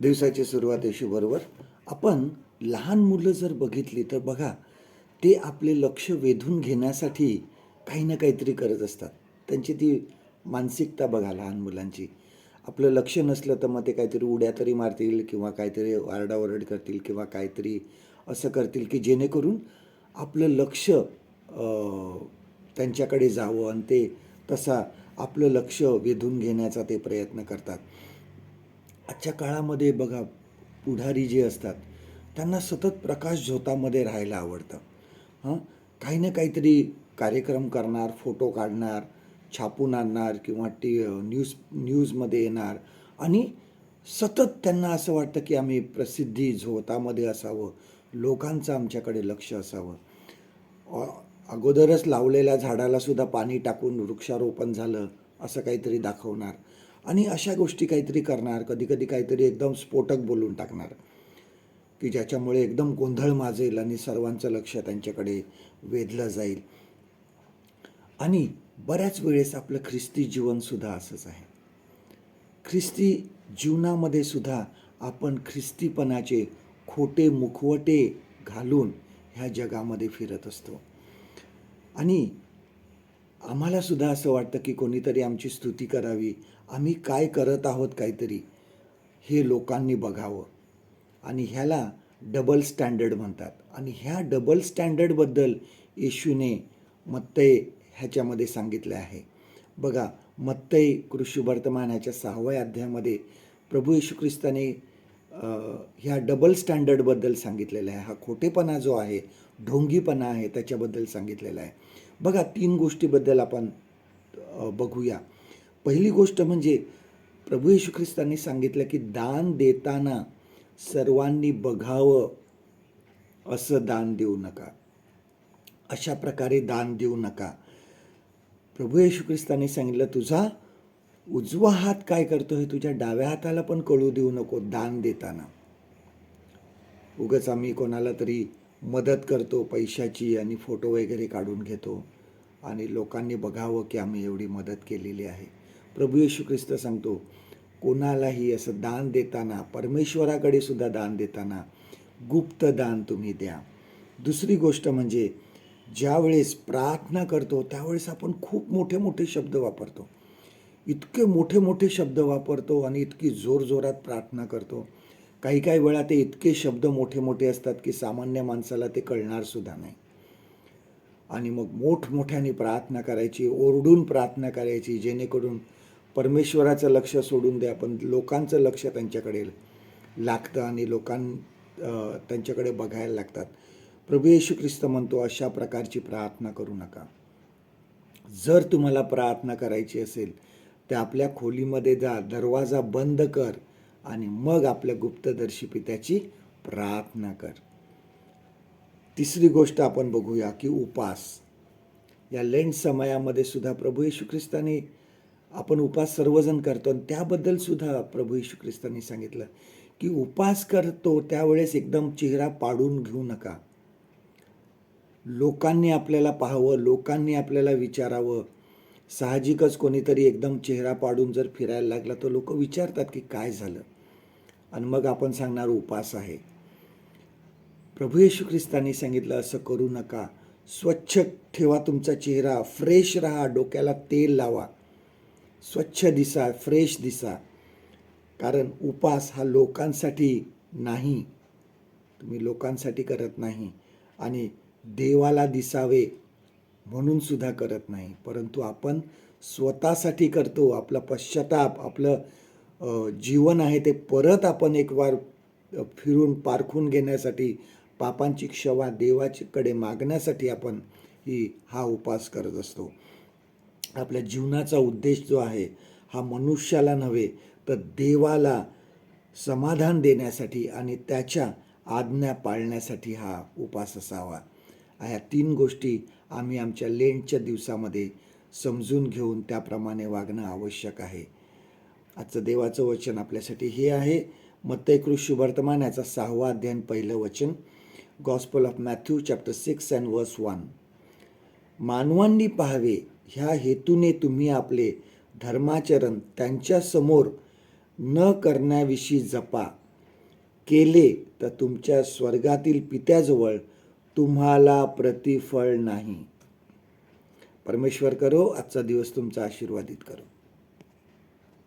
दिवसाची सुरुवात येशूबरोबर आपण लहान मुलं जर बघितली तर बघा ते आपले लक्ष वेधून घेण्यासाठी काही ना काहीतरी करत असतात. त्यांची ती मानसिकता बघा लहान मुलांची. आपलं लक्ष नसलं तर मग ते काहीतरी उड्या तरी मारतील किंवा काहीतरी आरडाओरड करतील किंवा काहीतरी असं करतील की जेणेकरून आपलं लक्ष त्यांच्याकडे जावं आणि ते तसा आपलं लक्ष वेधून घेण्याचा ते प्रयत्न करतात. आजच्या काळामध्ये बघा पुढारी जे असतात त्यांना सतत प्रकाश झोतामध्ये राहायला आवडतं. हां? काही ना काहीतरी कार्यक्रम करणार फोटो काढणार छापून आणणार किंवा टी न्यूज न्यूजमध्ये येणार. आणि सतत त्यांना असं वाटतं की आम्ही प्रसिद्धी झोतामध्ये असावं लोकांचं आमच्याकडे लक्ष असावं. अगोदरच लावलेल्या झाडालासुद्धा पाणी टाकून वृक्षारोपण झालं असं काहीतरी दाखवणार. आणि अशा गोष्टी काहीतरी करणार कधी कधी काहीतरी एकदम स्फोटक बोलून टाकणार की ज्याच्यामुळे एकदम गोंधळ माजेल आणि सर्वांचं लक्ष त्यांच्याकडे वेधलं जाईल. आणि बऱ्याच वेळेस आपलं ख्रिस्ती जीवनसुद्धा असंच आहे. ख्रिस्ती जीवनामध्ये सुद्धा आपण ख्रिस्तीपणाचे खोटे मुखवटे घालून ह्या जगामध्ये फिरत असतो. आणि आम्हाला सुद्धा असं वाटतं की कोणीतरी आमची स्तुती करावी. आम्ही काय करत आहोत काहीतरी हे लोकांनी बघावं. आणि ह्याला डबल स्टँडर्ड म्हणतात. आणि ह्या डबल स्टँडर्डबद्दल येशूने मत्तय ह्याच्यामध्ये सांगितलं आहे. बघा मत्तय कृषी वर्तमानाच्या सहाव्या अध्यायामध्ये प्रभू येशू ख्रिस्ताने ह्या डबल स्टँडर्डबद्दल सांगितलेलं आहे. हा खोटेपणा जो आहे ढोंगीपणा आहे त्याच्याबद्दल सांगितलेला आहे. बघा तीन गोष्टीबद्दल आपण बघूया. पहिली गोष्ट म्हणजे प्रभू येशू ख्रिस्तांनी सांगितलं की दान देताना सर्वांनी बघावं असं दान देऊ नका. अशा प्रकारे दान देऊ नका. प्रभू येशू ख्रिस्तांनी सांगितलं तुझा उजवा हात काय करतो हे तुझ्या डाव्या हाताला पण कळू देऊ नको दान देताना. उगाच आम्ही कोणाला तरी मदत करतो पैशाची आणि फोटो वगैरे काढून घेतो. आणि लोकांनी बघावं की आम्ही एवढी मदत केलेली आहे. प्रभू येशू ख्रिस्त सांगतो कोणालाही असं दान देताना परमेश्वराकडे सुद्धा दान देताना गुप्त दान तुम्ही द्या. दुसरी गोष्ट म्हणजे ज्यावेळेस प्रार्थना करतो त्यावेळेस आपण खूप मोठे मोठे शब्द वापरतो. इतके मोठे मोठे शब्द वापरतो आणि इतकी जोरजोरात प्रार्थना करतो. काही काही वेळा ते इतके शब्द मोठे मोठे असतात की सामान्य माणसाला ते कळणारसुद्धा नाही. आणि मग मोठमोठ्याने प्रार्थना करायची ओरडून प्रार्थना करायची जेणेकरून परमेश्वराचं लक्ष सोडून द्या पण लोकांचं लक्ष त्यांच्याकडे लागतं आणि लोकां त्यांच्याकडे बघायला लागतात. प्रभू येशू ख्रिस्त म्हणतो अशा प्रकारची प्रार्थना करू नका. जर तुम्हाला प्रार्थना करायची असेल तर आपल्या खोलीमध्ये जा दरवाजा बंद कर आणि मग आपल्या गुप्तदर्शी पित्याची प्रार्थना कर. तिसरी गोष्ट आपण बघूया की उपास. या लेंट समयामध्ये सुद्धा प्रभू येशू ख्रिस्ताने आपण उपास सर्वजण करतो आणि त्याबद्दल सुद्धा प्रभू येशू ख्रिस्ताने सांगितलं की उपास करतो त्यावेळेस एकदम चेहरा पाडून घेऊ नका. लोकांनी आपल्याला पाहावं लोकांनी आपल्याला विचारावं. साहजिकच कोणीतरी एकदम चेहरा पाडून जर फिरायला लागला तर लोक विचारतात की काय झालं? आणि मग आपण सांगणार उपास आहे. प्रभू येशू ख्रिस्तांनी सांगितलं असं करू नका. स्वच्छ ठेवा तुमचा चेहरा. फ्रेश राहा. डोक्याला तेल लावा. स्वच्छ दिसा. फ्रेश दिसा. कारण उपास हा लोकांसाठी नाही. तुम्ही लोकांसाठी करत नाही आणि देवाला दिसावे म्हणून सुद्धा करत नाही. परंतु आपण स्वतःसाठी करतो. आपला पश्चाताप आपलं जीवन आहे ते परत आपण एक वार फिरून पारखून घेण्यासाठी पापांची क्षमा देवाकडे मागण्यासाठी आपण ही हा उपास करत असतो. आपल्या जीवनाचा उद्देश जो आहे हा मनुष्याला नव्हे तर देवाला समाधान देण्यासाठी आणि त्याच्या आज्ञा पाळण्यासाठी हा उपास असावा. ह्या तीन गोष्टी आम्ही आमच्या लेंटच्या दिवसामध्ये समजून घेऊन त्याप्रमाणे वागणं आवश्यक आहे. आजचं देवाचं वचन आपल्यासाठी हे आहे. मत्तयकृष वर्तमान याचा सहावा अध्ययन पहिलं वचन. Gospel of Matthew chapter six and verse one मानवांनी पाहावे ह्या हेतूने तुम्ही आपले धर्माचरण त्यांच्यासमोर न करण्याविषयी जपा. केले तर तुमच्या स्वर्गातील पित्याजवळ तुम्हाला प्रतिफळ नाही. परमेश्वर करो आजचा दिवस तुमचा आशीर्वादित करो.